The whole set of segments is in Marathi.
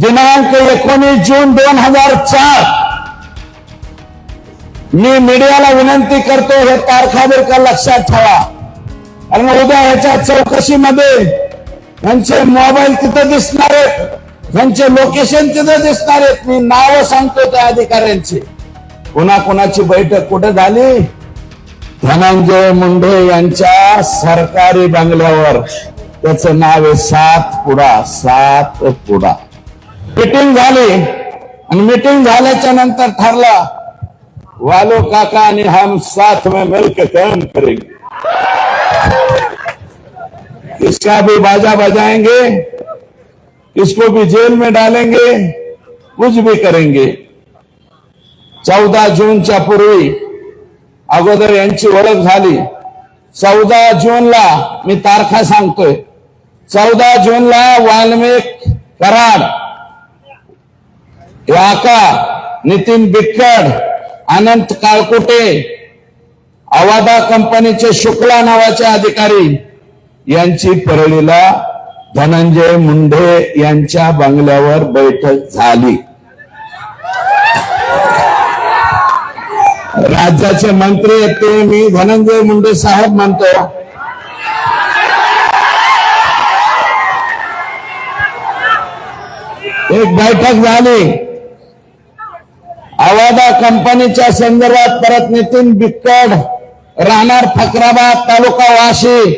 दिनांक एकोणीस जून दोन हजार चार. मी मीडियाला विनंती करतो हे तारखा बिरखा लक्षात ठेवा. कारण उद्या ह्याच्या चौकशीमध्ये यांचे मोबाईल तिथं दिसणार आहेत यांचे लोकेशन तिथं दिसणार आहेत. मी नाव सांगतो त्या अधिकाऱ्यांची. कोणाकोणाची बैठक कुठे झाली? धनंजय मुंडे यांच्या सरकारी बंगल्यावर. त्याचं नाव आहे सात पुडा सात पुडा मीटिंग मीटिंग ठरला, वालो काका हम साथ में मिलकर काम करेंगे. इसका भी बाजा बजाएँगे इसको भी जेल में डालेंगे, कुछ भी करेंगे. चौदा जूनच्या पूर्वी अगोदर यांची ओळख झाली. चौदा जूनला मी तारखा सांगतोय. चौदा जूनला वाल्मिक कराड याका नितीन बिक्कड अनंत काळकुटे अवादा कंपनीचे शुक्ला नावाचे अधिकारी यांची परळीला धनंजय मुंडे यांच्या बंगल्यावर बैठक झाली. राज्याचे मंत्री ते मी धनंजय मुंडे साहेब म्हणतो. एक बैठक झाली. अवादा कंपनीच्या संदर्भात परत नितीन बिक्कड राहणार फकराबाद तालुका वाशी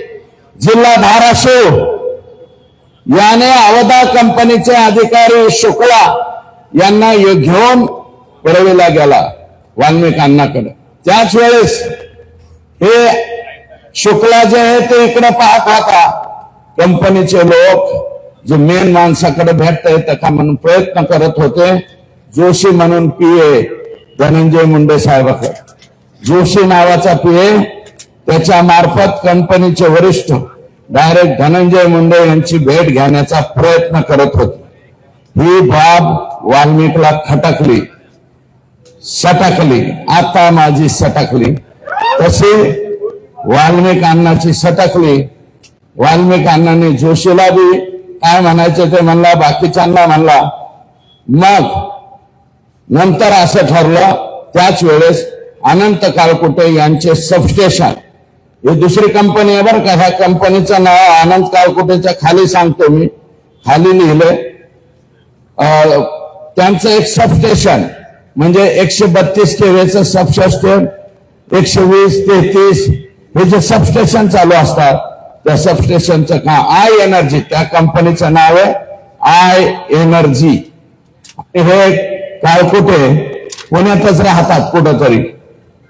जिल्हा धाराशिव. याने अवधा कंपनीचे अधिकारी शुक्ला यांना घेऊन पळवीला गेला वाल्मिकांनाकडे. त्याच वेळेस हे शुक्ला जे आहे ते इकडे पाहत होता कंपनीचे लोक जे मेन माणसाकडे भेटता येतं का म्हणून प्रयत्न करत होते. जोशी म्हणून पीए धनंजय मुंडे साहेबाकडे. जोशी नावाचा पीए त्याच्या मार्फत कंपनीचे वरिष्ठ डायरेक्ट धनंजय मुंडे यांची भेट घेण्याचा प्रयत्न करत होते. ही बाब वाल्मिकला खटकली सटकली आता माझी सटकली. तशी वाल्मिक अण्णाची सटकली. वाल्मिक अण्णांनी जोशीला बी काय म्हणायचं ते म्हणला बाकीच्यांना म्हणला मग नंतर असं ठरलं त्याच वेळेस अनंत काळकुटे यांचे सबस्टेशन ही दुसरी कंपनी आहे बरं का ह्या कंपनीचं नाव अनंत काळकुटेच्या खाली सांगतो मी. खाली लिहिलंय. त्यांचं एक सबस्टेशन म्हणजे एकशे बत्तीस केव्हीचं सबस्टेशन एकशे वीस तेहतीस हे जे सबस्टेशन चालू असतात त्या सबस्टेशनचं का आय एनर्जी त्या कंपनीचं नाव आहे आय एनर्जी हे काळकुटे पुण्यातच राहतात कुठंतरी.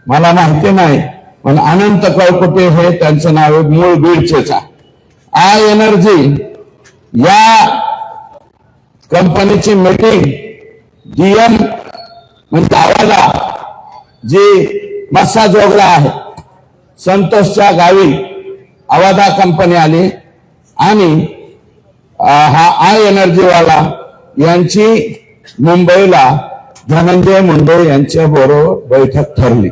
मला माहिती नाही पण अनंत कळकुटे हे त्यांचं नाव आहे मूळ बीडचेच आय एनर्जी या कंपनीची मीटिंग डीएम म्हणजे आवाजा जी मस्सा जोगला आहे. संतोषच्या गावी आवादा कंपनी आली आणि हा आय एनर्जीवाला यांची मुंबईला धनंजय मुंडे यांच्या बरोबर बैठक ठरली.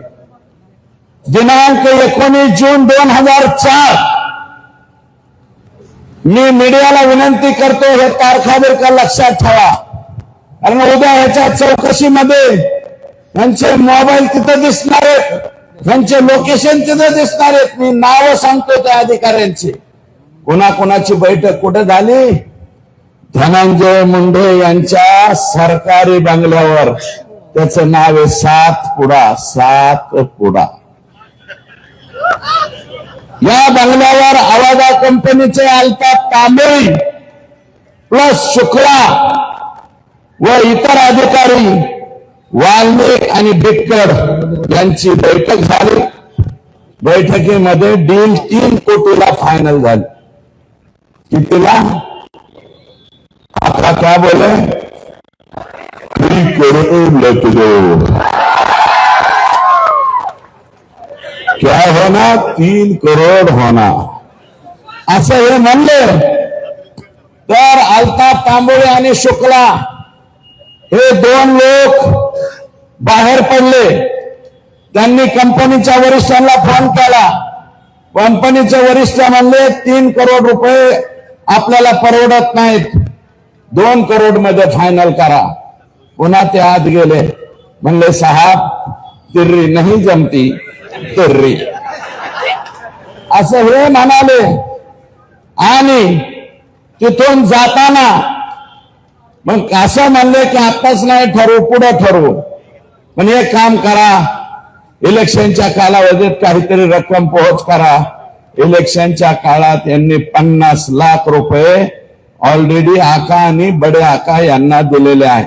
दिनांक एकोणीस जून दोन हजार चार. मी मीडियाला विनंती करतो हे तारखा बिरखा लक्षात ठेवा. कारण उद्या ह्याच्या चौकशीमध्ये यांचे मोबाईल तिथं दिसणार आहेत त्यांचे लोकेशन तिथं दिसणार आहेत. मी नाव सांगतो त्या अधिकाऱ्यांची. कोणाकोणाची बैठक कुठे झाली? धनंजय मुंडे यांच्या सरकारी बंगल्यावर. त्याचं नाव आहे सात पुडा सात पुडा. या बंगल्यावर आवाजा कंपनीचे अल्ताफ तांबे प्लस शुक्ला व इतर अधिकारी वाल्मिक आणि बिक्कड यांची बैठक झाली. बैठकीमध्ये डील तीन कोटीला फायनल झाली. कितीला? आता क्या बोले? दो। क्या होना? तीन करोड होना। असं हे म्हणले. तर अल्ताफ तांबोळे आणि शुक्ला हे दोन लोक बाहेर पडले. त्यांनी कंपनीच्या वरिष्ठांना फोन केला. कंपनीचे वरिष्ठ म्हणले तीन करोड रुपये आपल्याला परवडत नाहीत. दोन करोडमध्ये फायनल करा. पुन्हा ते आत गेले. म्हणले साहेब तिर्री नाही जमती. तिर्री. असं हे म्हणाले. आणि तिथून जाताना मग असं म्हणले की आत्ताच नाही ठरवू पुढे ठरवू. पण एक काम करा. इलेक्शनच्या कालावधीत काहीतरी रक्कम पोहोच करा. इलेक्शनच्या काळात यांनी पन्नास लाख रुपये ऑलरेडी आका आणि बडे आका यांना दिलेले आहे.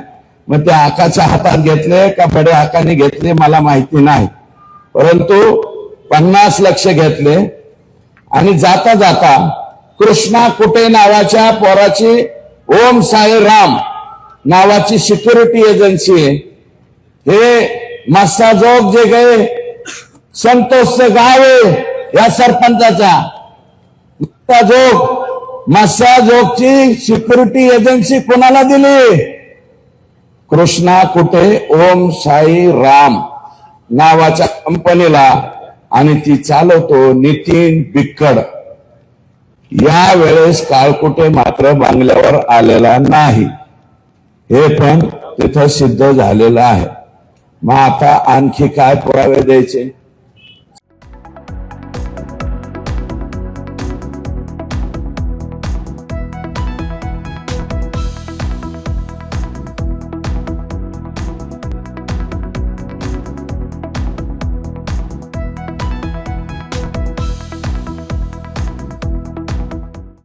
मग ते आकाच्या हातात घेतले का बडे आकाने घेतले मला माहिती नाही. परंतु पन्नास लक्ष घेतले आणि जाता जाता कृष्णा कुटे नावाच्या पोराची ओम साई राम नावाची सिक्युरिटी एजन्सी आहे. हे मस्साजोग जे गए संतोषचं गाव आहे या सरपंचाचा मस्साजोग मस्साजोगची सिक्युरिटी एजन्सी कोणाला दिली? कृष्णा कुठे? ओम साई राम नावाच्या कंपनीला आणि ती चालवतो नितीन बिक्कड. या वेळेस काळकुटे मात्र बांगल्यावर आलेला नाही. हे पण तिथं सिद्ध झालेलं आहे. मग आता आणखी काय पुरावे द्यायचे?